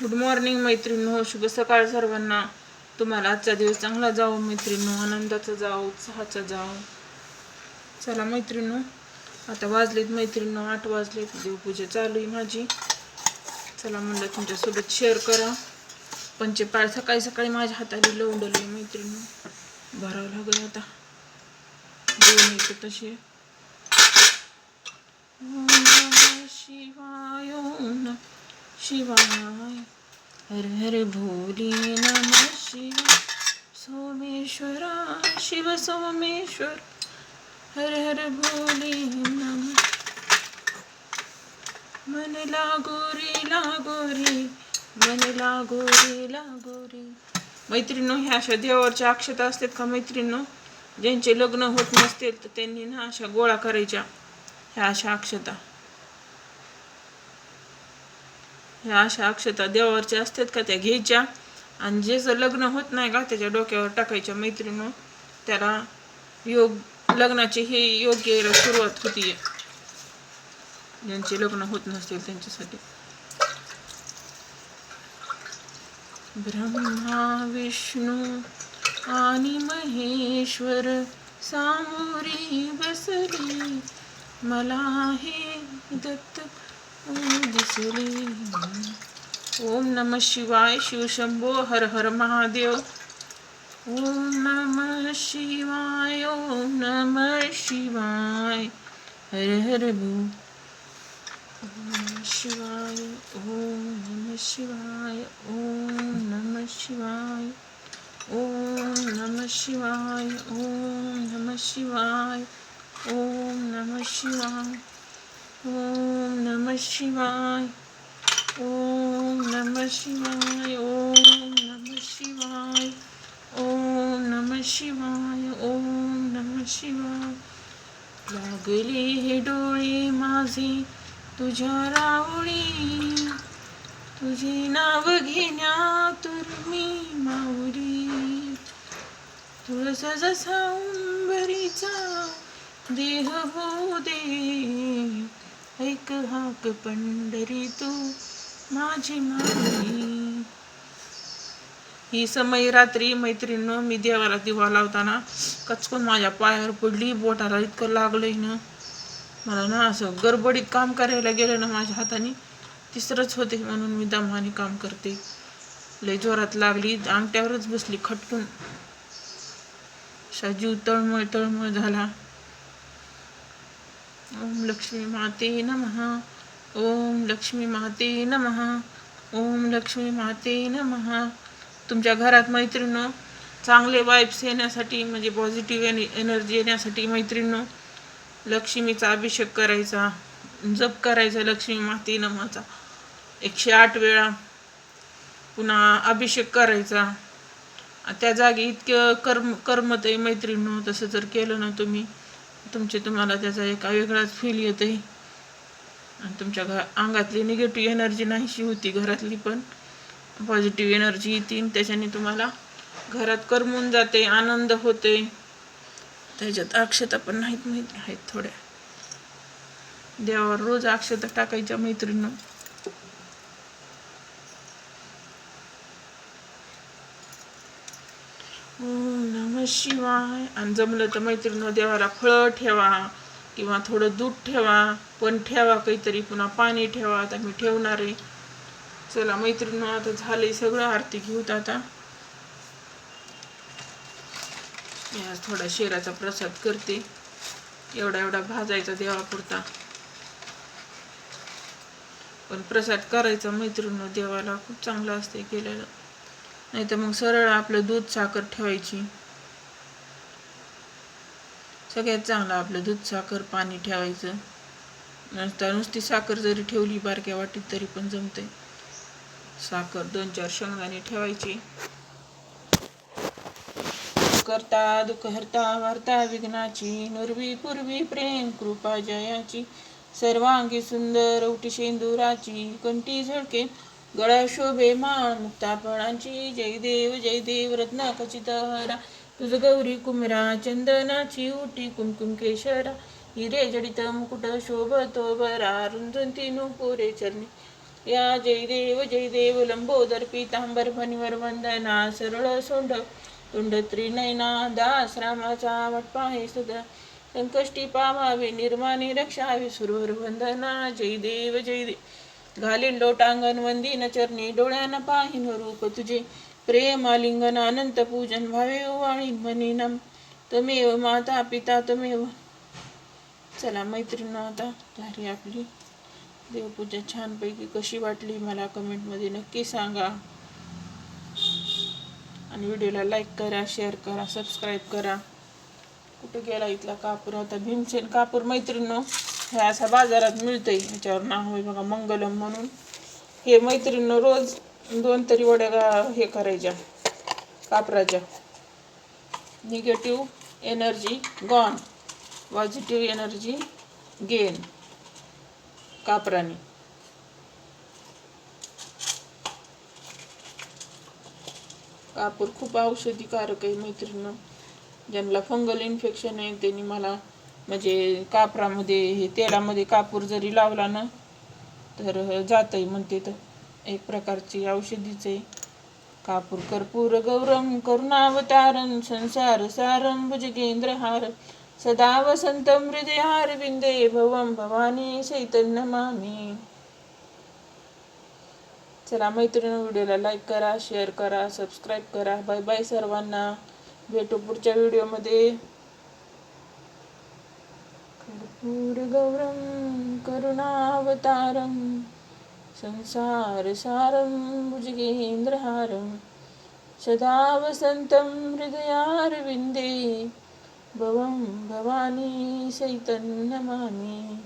Good morning मैत्रिणींनो हो, शुभ सकाळ सर्वांना. तुम्हाला आजचा दिवस चांगला जाओ मैत्रिणींनो आनंदाचा जाओ उत्साहाचा जाओ चला मैत्रिणींनो आता वाजलेत मैत्रिणींनो आठ वाजलेत. देवपूजा चालू आहे माझी. चला म्हणलं तुमच्यासोबत शेअर करा. पंचेपाळ सकाळी सकाळी माझ्या हाताने लवंडले मैत्रिणींनो भरावं लागेल आता. दोन येतं तसे. शिवाय ओम शिवाय. हर हर भोली नमः शिव सोमेश्वरा शिव सोमेश्वर हर हर भोली नमः मन लागोरी लागोरी मन लागोरी लागोरी। मैत्रिणो ह्या अशा देवावरच्या अक्षता असतात का मैत्रिणो ज्यांचे लग्न होत नसतील तर त्यांनी ना अशा गोळा करायच्या ह्या अशा अक्षता. ह्या अशा अक्षता देवावरच्या असतात का त्या घ्यायच्या. आणि ज्याचं लग्न होत नाही का त्याच्या डोक्यावर टाकायच्या मैत्रिणी त्याला योग लग्नाची ही योग्य सुरुवात होती ज्यांचे लग्न होत नसतील त्यांच्यासाठी. ब्रह्मा विष्णू आणि महेश्वर सामोरी बसली. मला हे दत्त ओम नम शिवाय शिव शंभो, हर हर महादेव। ओम नम शिवाय ओम नम शिवाय, हर हर भू। शिवाय ओम नम शिवाय ओम नम शिवाय ओम नम शिवाय ओम नम शिवाय ओम नम शिवाय। शिवाय. ओम नम शिवाय ओम नम शिवाय ओम नम शिवाय ओम नम शिवाय. लागले हे डोळे माझे तुझ्या रावळी. तुझे नाव घेण्या तुर्मी माऊली. तुळस जसा उंबरीचा देह हो दे ऐक हाक पंढरी तू माझी माऊली ही समय रात्री मैत्रिणीनं मी देवाला दिवा लावताना कचकून माझ्या पायावर पडली बोटाला इतकं लागलंय ना. मला ना असं गडबडीत काम करायला गेलं ना माझ्या हाताने. तिसरंच होते म्हणून मी दमाने काम करते. लय जोरात लागली अंगठ्यावरच बसली खटकून. असा जीव तळमळ तळमळ झाला. ओम लक्ष्मी माते नमः। ओम लक्ष्मी माते नमः। ओम लक्ष्मी माते नमः। तुमच्या घरात मैत्रिणीनं चांगले वाईब्स येण्यासाठी म्हणजे पॉझिटिव्ह एन एनर्जी येण्यासाठी मैत्रिणीनं लक्ष्मीचा अभिषेक करायचा जप करायचा लक्ष्मी माते नमाचा. एकशे आठ वेळा पुन्हा अभिषेक करायचा. त्या जागी इतकं कर्म कर्म आहे मैत्रिणीनं तसं जर केलं ना तुम्ही तुमचे तुम्हाला त्याचा एका वेगळाच फील येतो आहे आणि तुमच्या घ अंगातली निगेटिव्ह एनर्जी नाहीशी होती घरातली पण. पॉझिटिव्ह एनर्जी येते त्याच्याने तुम्हाला घरात करमून जाते आनंद होते. त्याच्यात अक्षता पण नाहीत माहीत आहेत थोड्या. देवावर रोज अक्षता टाकायच्या मैत्रिणीनं. शिवाय आणि जमलं तर मैत्रिणी देवाला फळं ठेवा किंवा थोडं दूध ठेवा पण ठेवा काहीतरी पुन्हा पाणी ठेवा आता मी ठेवणार आहे. चला मैत्रिणी आता झालंय सगळं आरती घेऊत आता. मी आज थोडा शेराचा प्रसाद करते. एवढा एवढा भाजायचा देवापुरता. पण प्रसाद करायचा मैत्रिणी देवाला खूप चांगलं असते केलेलं. नाही तर मग सरळ आपलं दूध साखर ठेवायची. सगळ्यात चांगलं आपलं दूध साखर पाणी ठेवायचं. नसता नुसती साखर जरी ठेवली बारक्या वाटीत तरी पण जमते साखर दोन चार शेंगदाणे ठेवायची. करता दुःख हरता वार्ता विघ्नाची नुरवी पूर्वी प्रेम कृपा जयाची. सर्वांगी सुंदर उटी शेंदुराची कंठी झळके. गळा शोभे माळ मुक्ता जय देव जय देव रत्न खचित हरा तुझ गौरी कुमरा चंदनाची उटी कुमकुम केशरा हिरे जडित मुकुट शोभतो बरा रुंजंती नुपुरे चरणी. या जय देव जय देव लंबोदर पितांबर फणीवर वंदना सरळ सोंड तुंड त्रिनयना दास रामाचा वटपा हे सदा संकष्टी पामावे निर्माणी रक्षावे सुरवर वंदना जय देव जय देव घालील लोटांगण वंदीन चरणी डोळ्यानं पाहिन रूप तुझे. प्रेम आलिंगन अनंत पूजन भावे वाणी म्हणीनम तमेव माता पिता तमेव। चला मैत्रिणी आता झाली आपली। देवपूजा छानपैकी कशी वाटली मला कमेंटमध्ये नक्की सांगा. आणि व्हिडिओला लाईक करा शेअर करा सबस्क्राईब करा. कुठे गेला इथला कापूर? आता भीमसेन कापूर मैत्रिणीनो हे असा बाजारात मिळतंय. ह्याच्यावर नाव आहे बघा मंगलम म्हणून. हे मैत्रिणीनं रोज दोन तरी वड्या हे करायच्या कापराच्या. Negative energy gone positive energy gain कापराने. कापूर खूप औषधीकारक आहे मैत्रिणी ज्यांना फंगल इन्फेक्शन आहे त्यांनी मला म्हणजे कापरामध्ये हे तेलामध्ये कापूर जरी लावला ना तर जातंय म्हणते तर. एक प्रकारची औषधीच कापूर. कर्पूर गौरम करुणावतारम संसार सारं भुजगेंद्रहार सदा वसंतं हृदयार विंदे भवम भवानी चैतन्यमामी चला मैत्रिणी व्हिडिओला लाईक करा शेअर करा सबस्क्राईब करा. बाय बाय सर्वांना. भेटू पुढच्या व्हिडिओमध्ये. कर्पूर गौरम करुणावतारम. संसार सारं भुजगेंद्रहारं सदा वसन्तं हृदयारविन्दे। भवं भवानी चैतन्यमामि